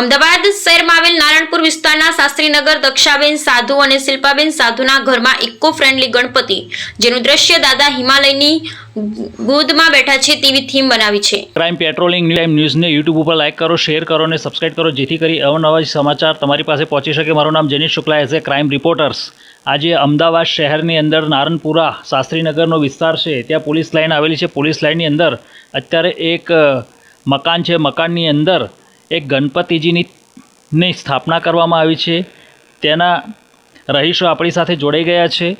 અમદાવાદ શહેરમાં આવેલ નારણપુર વિસ્તારના શાસ્ત્રીનગર, દક્ષાબેન સાધુ અને શિલ્પાબેન સાધુના ઘરમાં ઇકો ફ્રેન્ડલી ગણપતિ, જેનું દ્રશ્ય દાદા હિમાલયની ગોદમાં બેઠા છે તેવી થીમ બનાવી છે. ક્રાઇમ પેટ્રોલિંગ ટાઈમ ન્યૂઝને યુટ્યુબ ઉપર લાઇક કરો, શેર કરો અને સબસ્ક્રાઇબ કરો, જેથી કરી અવનવા સમાચાર તમારી પાસે પહોંચી શકે. મારું નામ Jenish Shukla, as a crime reporters. આજે અમદાવાદ શહેરની અંદર નારણપુરા શાસ્ત્રીનગરનો વિસ્તાર છે. ત્યાં પોલીસ લાઇન આવેલી છે. પોલીસ લાઇનની અંદર અત્યારે એક મકાન છે. મકાનની અંદર એક ગણપતિજીની ની સ્થાપના કરવામાં આવી છે. તેના રહીશો આપણી સાથે જોડાઈ ગયા છે.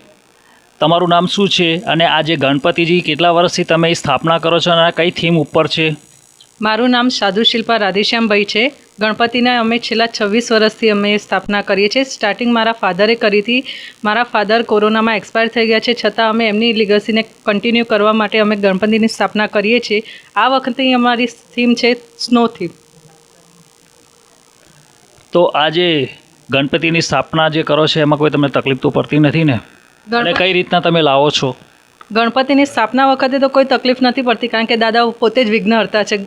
તમારું નામ શું છે? અને આ જે ગણપતિજી કેટલા વર્ષથી તમે સ્થાપના કરો છો અને આ કઈ થીમ ઉપર છે? મારું નામ સાધુ શિલ્પા રાધેશ્યામભાઈ છે. ગણપતિના અમે છેલ્લા છવ્વીસ વર્ષથી અમે સ્થાપના કરીએ છીએ. સ્ટાર્ટિંગ મારા ફાધરે કરી હતી. મારા ફાધર કોરોનામાં એક્સપાયર થઈ ગયા છે. છતાં અમે એમની લિગસીને કન્ટિન્યુ કરવા માટે અમે ગણપતિની સ્થાપના કરીએ છીએ. આ વખતે અમારી થીમ છે સ્નો થીમ. તો આ જે ગણપતિની સ્થાપના જે કરો છો એમાં કોઈ તમને તકલીફ તો પડતી નથી ને? અને કઈ રીતના તમે લાવો છો? ગણપતિની સ્થાપના વખતે તો કોઈ તકલીફ નથી પડતી કારણ કે દાદા પોતે જ વિઘ્નહર્તા છે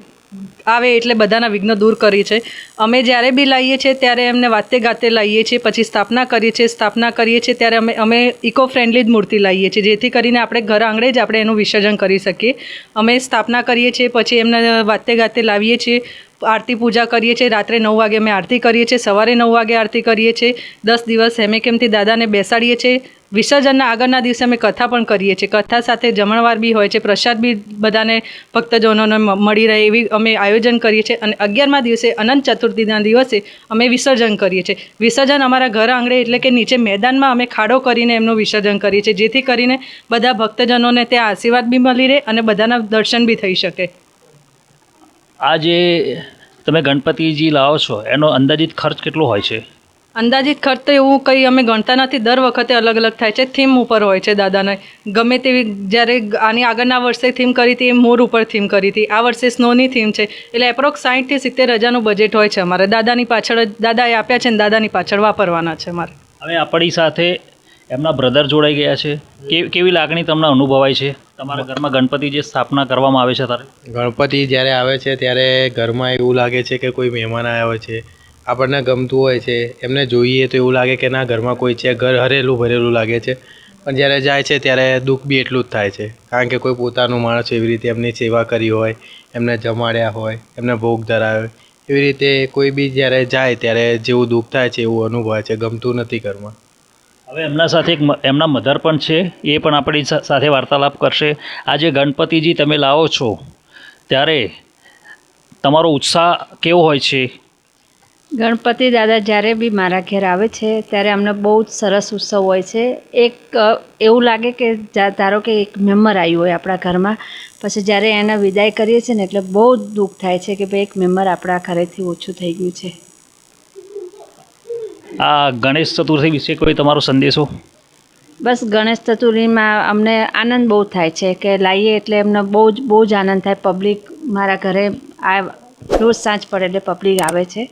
આવે એટલે બધાના વિઘ્ન દૂર કરી છે અમે જ્યારે બી લાવીએ છીએ ત્યારે એમને વાતે ગાતે લાવીએ છીએ પછી સ્થાપના કરીએ છીએ સ્થાપના કરીએ છીએ ત્યારે અમે અમે ઇકો ફ્રેન્ડલી જ મૂર્તિ લાવીએ છીએ જેથી કરીને આપણે ઘર આંગણે જ આપણે એનું વિસર્જન કરી શકીએ. અમે સ્થાપના કરીએ છીએ પછી એમને વાતે ગાતે લાવીએ છીએ આરતી પૂજા કરીએ છીએ. રાત્રે નવ વાગે અમે આરતી કરીએ છીએ. સવારે નવ વાગે આરતી કરીએ છીએ. દસ દિવસ હેમેકેમથી દાદાને બેસાડીએ છીએ. વિસર્જનના આગળના દિવસે અમે કથા પણ કરીએ છીએ. કથા સાથે જમણવાર બી હોય છે. પ્રસાદ બી બધાને ભક્તજનોને મળી રહે એવી અમે આયોજન કરીએ છીએ. અને અગિયારમા દિવસે અનંત ચતુર્થીના દિવસે અમે વિસર્જન કરીએ છીએ. વિસર્જન અમારા ઘર આંગણે એટલે કે નીચે મેદાનમાં અમે ખાડો કરીને એમનું વિસર્જન કરીએ છીએ. જેથી કરીને બધા ભક્તજનોને ત્યાં આશીર્વાદ બી મળી રહે અને બધાના દર્શન બી થઈ શકે. આ જે તમે ગણપતિજી લાવો છો એનો અંદાજિત ખર્ચ કેટલો હોય છે? અંદાજિત ખર્ચ તો એવું કંઈ અમે ગણતા નથી. દર વખતે અલગ અલગ થાય છે. થીમ ઉપર હોય છે દાદાને. ગમે તેવી જ્યારે આની આગળના વર્ષે થીમ કરી હતી એ મોર ઉપર થીમ કરી હતી. આ વર્ષે સ્નોની થીમ છે. એટલે એપ્રોક્સ સાઠથી સિત્તેર હજારનું બજેટ હોય છે અમારે. દાદાની પાછળ દાદાએ આપ્યા છે ને દાદાની પાછળ વાપરવાના છે મારે હવે આપણી સાથે એમના બ્રધર જોડાઈ ગયા છે. કેવી લાગણી તમને અનુભવાય છે? તમારા ઘરમાં ગણપતિ જે સ્થાપના કરવામાં આવે છે તારે? ગણપતિ જ્યારે આવે છે, ત્યારે ઘરમાં એવું લાગે છે કે કોઈ મહેમાન આવ્યો છે. આપણને ગમતું હોય છે. એમને જોઈએ તો એવું લાગે કે ના, ઘરમાં કોઈ છે. ઘર હરેલું ભરેલું લાગે છે. પણ જ્યારે જાય છે, ત્યારે દુઃખ બી એટલું જ થાય છે. કારણ કે કોઈ પોતાનું માણસ એવી રીતે એમની સેવા કરી હોય, એમને જમાડ્યા હોય, એમને ભોગ ધરાવ્યો એવી રીતે કોઈ બી જ્યારે જાય, ત્યારે જેવું દુઃખ થાય છે, એવું અનુભવાય છે. ગમતું નથી ઘરમાં. હવે એમના સાથે એક એમના મધર પણ છે, એ પણ આપણી સાથે વાર્તાલાપ કરશે. આ જે ગણપતિજી તમે લાવો છો, ત્યારે તમારો ઉત્સાહ કેવો હોય છે? ગણપતિ દાદા જ્યારે બી મારા ઘેર આવે છે, ત્યારે અમને બહુ જ સરસ ઉત્સવ હોય છે. એક એવું લાગે કે ધારો કે એક મેમ્બર આવ્યું હોય આપણા ઘરમાં, પછી જ્યારે એને વિદાય કરીએ છીએ ને, એટલે બહુ જ દુઃખ થાય છે કે ભાઈ એક મેમ્બર આપણા ઘરેથી ઓછું થઈ ગયું છે. આ ગણેશ ચતુર્થી વિશે કોઈ તમારો સંદેશો? બસ ગણેશ ચતુર્થીમાં અમને આનંદ બહુ થાય છે કે લાવીએ એટલે અમને બહુ જ બહુ જ આનંદ થાય. પબ્લિક મારા ઘરે આ રોજ સાંજ પડે એટલે પબ્લિક આવે છે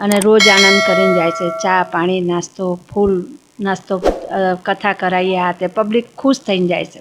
અને રોજ આનંદ કરીને જાય છે. ચા, પાણી, નાસ્તો, ફૂલ, નાસ્તો કથા કરાવીએ આ તે. પબ્લિક ખુશ થઈને જાય છે.